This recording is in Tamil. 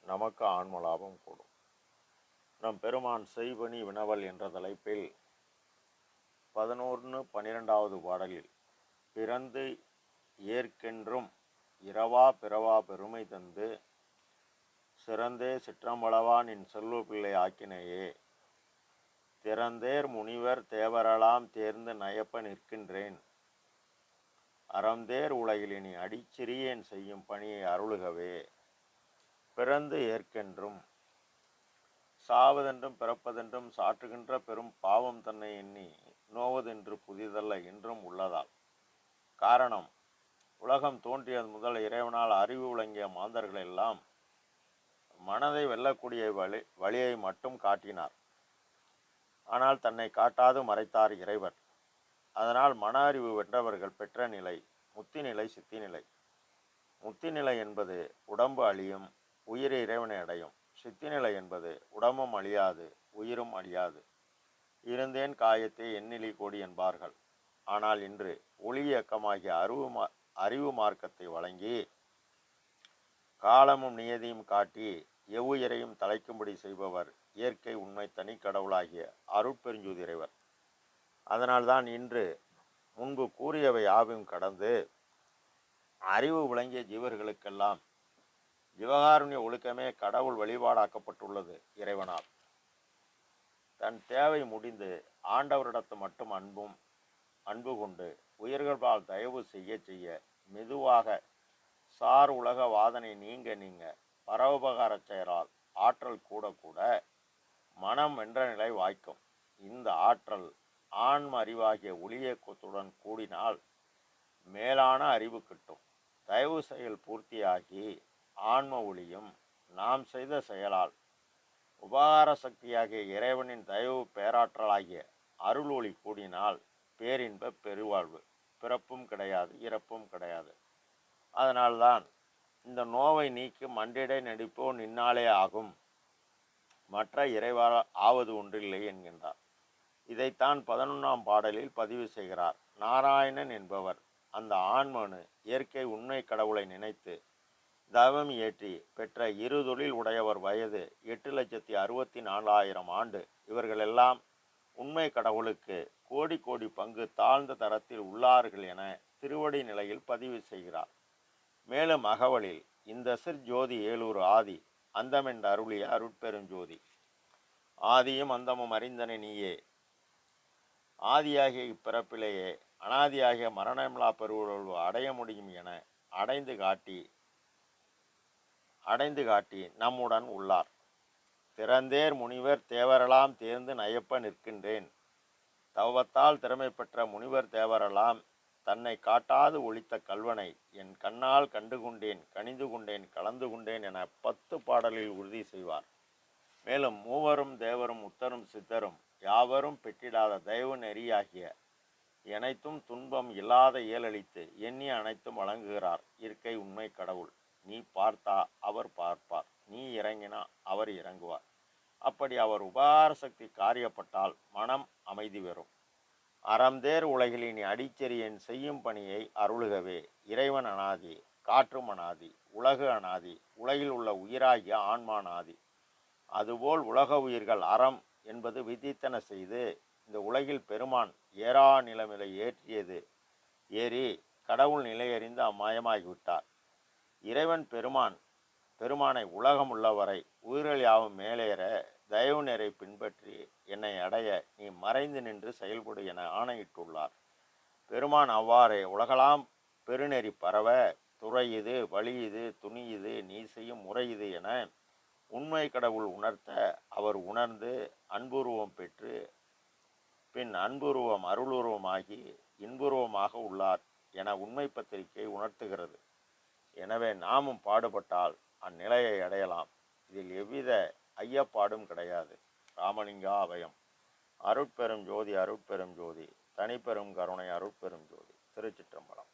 நமக்கு ஆன்ம லாபம் கூடும். நம் பெருமான் செய்வனி வினவல் என்ற தலைப்பில் பதினொன்று பன்னிரெண்டாவது பாடலில் பிறந்து ஏற்கென்றும் இரவா பிறவா பெருமை தந்து சிறந்தே சிற்றம்பளவா நின் செல்வ பிள்ளை ஆக்கினையே. திறந்தேர் முனிவர் தேவரலாம் தேர்ந்து நயப்ப நிற்கின்றேன். அறந்தேர் உலகில் இனி அடிச்சிறியேன் செய்யும் பணியை அருளுகவே. பிறந்து ஏற்கென்றும் சாவதென்றும் பிறப்பதென்றும் சாற்றுகின்ற பெரும் பாவம் தன்னை எண்ணி நோவதென்று புதிதல்ல என்றும் உள்ளதால். காரணம் உலகம் தோன்றியது முதல் இறைவனால் அறிவு விளங்கிய மாந்தர்கள் எல்லாம் மனதை வெல்லக்கூடிய வழி வழியை மட்டும் காட்டினார். ஆனால் தன்னை காட்டாது மறைத்தார் இறைவர் அதனால் மன அறிவு வென்றவர்கள் பெற்ற நிலை முத்தி நிலை சித்தி நிலை முத்தி நிலை என்பது உடம்பு அழியும் உயிர் இறைவனை அடையும். சித்திநிலை என்பது உடம்பும் அழியாது உயிரும் அழியாது. இருந்தேன் காயத்தை எண்ணிலி கோடி என்பார்கள். ஆனால் இன்று ஒளி இயக்கமாகிய அறிவு மா அறிவு மார்க்கத்தை வழங்கி காலமும் நியதியும் காட்டி எவ்வுயிரையும் தலைக்கும்படி செய்பவர் இயற்கை உண்மை தனி கடவுளாகிய அருட்பெருஞ்சூதிரைவர் அதனால்தான் இன்று முன்பு கூறியவை யாவையும் கடந்து அறிவு விளங்கிய ஜீவர்களுக்கெல்லாம் ஜீவகாருண்ய ஒழுக்கமே கடவுள் வழிபாடாக்கப்பட்டுள்ளது இறைவனால். தன் தேவை முடிந்து ஆண்டவரிடத்து மட்டும் அன்பும் அன்பு கொண்டு உயிர்களால் தயவு செய்ய செய்ய மெதுவாக சார் உலக வாதனை நீங்க நீங்க பரோபகார செயலால் ஆற்றல் கூட கூட மனம் என்ற நிலை வாய்க்கும். இந்த ஆற்றல் ஆன்ம அறிவாகிய ஒளியக்கத்துடன் கூடினால் மேலான அறிவு கிட்டும். தயவு செயல் பூர்த்தியாகி ஆன்ம ஒளியும் நாம் செய்த செயலால். உபகார சக்தியாகிய இறைவனின் தயவு பேராற்றலாகிய அருள் ஒளி கூடினால் பேரின்ப பெருவாழ்வு. பிறப்பும் கிடையாது இறப்பும் கிடையாது. அதனால்தான் இந்த நோவை நீக்கி மண்டிடை நடிப்போ நின்னாலே ஆகும். மற்ற இறைவால் ஆவது ஒன்றில்லை என்கின்றார். இதைத்தான் பதினொன்றாம் பாடலில் பதிவு செய்கிறார். நாராயணன் என்பவர் அந்த ஆண்மனு இயற்கை உண்மை கடவுளை நினைத்து தவம் ஏற்றி பெற்ற இரு தொழில் உடையவர் வயது எட்டு லட்சத்தி அறுபத்தி நாலாயிரம் ஆண்டு. இவர்களெல்லாம் உண்மை கடவுளுக்கு கோடி கோடி பங்கு தாழ்ந்த தரத்தில் உள்ளார்கள் என திருவடி நிலையில் பதிவு செய்கிறார். மேலும் அகவலில் இந்த சிற் ஜோதி ஏலூர் ஆதி அந்தமென்று அருளிய அருட்பெருஞ்சோதி ஆதியும் அந்தமும் அறிந்தன நீயே. ஆதியாகிய இப்பிறப்பிலேயே அனாதியாகிய மரணமிலா பெருவுழல்வு அடைய முடியும் என அடைந்து காட்டி அடைந்து காட்டி நம்முடன் உள்ளார். திறந்தேர் முனிவர் தேவரெல்லாம் தேர்ந்து நயப்ப நிற்கின்றேன். தவத்தால் திறமை பெற்ற முனிவர் தேவரெல்லாம் தன்னை காட்டாது ஒழித்த கல்வனை என் கண்ணால் கண்டு கொண்டேன் கணிந்து கொண்டேன் கலந்து கொண்டேன் என பத்து பாடலில் உறுதி செய்வார். மேலும் மூவரும் தேவரும் உத்தரும் சித்தரும் யாவரும் பெற்றிடாத தெய்வ நெறியாகிய அனைத்தும் துன்பம் இல்லாத இயலளித்து எண்ணி அனைத்தும் வழங்குகிறார். இருக்கை உண்மை கடவுள். நீ பார்த்தா அவர் பார்ப்பார். நீ இறங்கினா அவர் இறங்குவார். அப்படி அவர் உபகார சக்தி காரியப்பட்டால் மனம் அமைதி பெறும். அறம்தேர் உலகில் நீ அடிச்செறியன் செய்யும் பணியை அருளுகவே. இறைவன் அனாதி காற்றும் அனாதி உலகு அனாதி உலகில் உள்ள உயிராகிய ஆன்மானாதி அதுபோல் உலக உயிர்கள் அறம் என்பது விதித்தன செய்து இந்த உலகில் பெருமான் ஏறா நிலைமையில ஏற்றியது. ஏறி கடவுள் நிலையறிந்து அம்மாயமாகிவிட்டார். இறைவன் பெருமான் பெருமானை உலகம் உள்ளவரை உயிர்கள் யாவும் மேலேற தயவு நேரை பின்பற்றி என்னை அடைய நீ மறைந்து நின்று செயல்படு என ஆணையிட்டுள்ளார். பெருமான் அவ்வாறே உலகலாம் பெருநெறி பரவ துறை இது வழி இது துணி இது நீ செய்யும் முறை இது என உண்மை கடவுள் உணர்த்த அவர் உணர்ந்து அன்புருவம் பெற்று பின் அன்புருவம் அருளுருவமாகி இன்புருவமாக உள்ளார் என உண்மை பத்திரிகை உணர்த்துகிறது. எனவே நாமும் பாடுபட்டால் அந்நிலையை அடையலாம். இதில் எவ்வித ஐயப்பாடும் கிடையாது. ராமலிங்கா அபயம். அருட்பெரும் ஜோதி அருட்பெரும் ஜோதி. தனிப்பெரும் கருணை அருட்பெரும் ஜோதி. திருச்சிற்றம்பலம்.